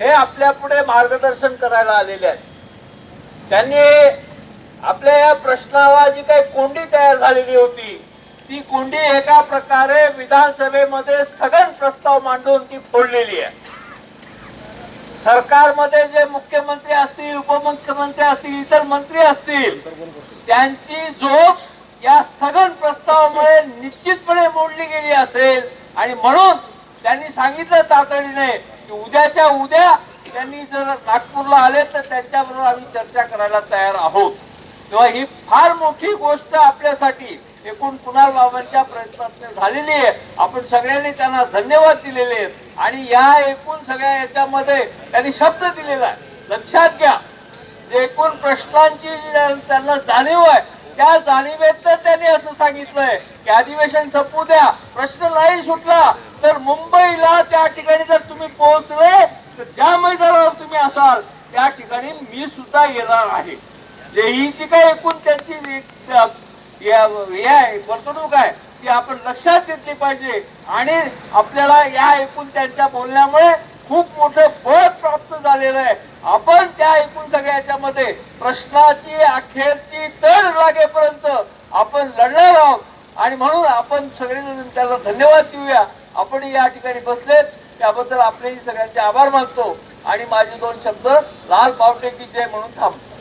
हे आपल्या पुढे मार्गदर्शन करायला आलेले आहेत. त्यांनी आपल्या या प्रश्नाला जी काही कोंडी तयार झालेली होती ती कोंडी एका प्रकारे विधानसभेमध्ये स्थगन प्रस्ताव मांडून ती फोडलेली आहे. सरकारमध्ये जे मुख्यमंत्री असतील उपमुख्यमंत्री असतील इतर मंत्री असतील त्यांची झोप या स्थगन प्रस्तावामुळे निश्चितपणे मोडली गेली असेल. आणि म्हणून त्यांनी सांगितलं तातडीने की उद्याच्या उद्या त्यांनी जर नागपूरला आले तर त्यांच्याबरोबर आम्ही चर्चा करायला तयार आहोत. तेव्हा ही फार मोठी गोष्ट आपल्यासाठी एकूण कुणाल बाबांच्या प्रयत्नात झालेली आहे. आपण सगळ्यांनी त्यांना धन्यवाद दिलेले आहेत. आणि या एकूण सगळ्या याच्यामध्ये त्यांनी शब्द दिलेला आहे. लक्षात घ्या जे एकूण प्रश्नांची त्यांना जाणीव आहे त्या जाणीवेत त्यांनी असं सांगितलंय की अधिवेशन संपू द्या. प्रश्न नाही सुटला तर मुंबईला त्या ठिकाणी जर तर ज्या मैदानावर तुम्ही असाल त्या ठिकाणी मी सुद्धा येणार आहे. जे काय जी एकूण त्यांची हे आहे, वर्तणूक आहे ती आपण लक्षात घेतली पाहिजे. आणि आपल्याला या एकूण त्यांच्या बोलण्यामुळे खूप मोठं बळ प्राप्त झालेलं आहे. आपण त्या एकूण सगळ्याच्या मध्ये प्रश्नाची अखेरची तर लागेपर्यंत आपण लढणार आहोत. आणि म्हणून आपण सगळेजण त्याला धन्यवाद देऊया. आपण या ठिकाणी बसलेत. त्याबद्दल आपलेही सगळ्यांचे आभार मानतो आणि माझे दोन शब्द लाल पावटे की जय म्हणून थांबतो.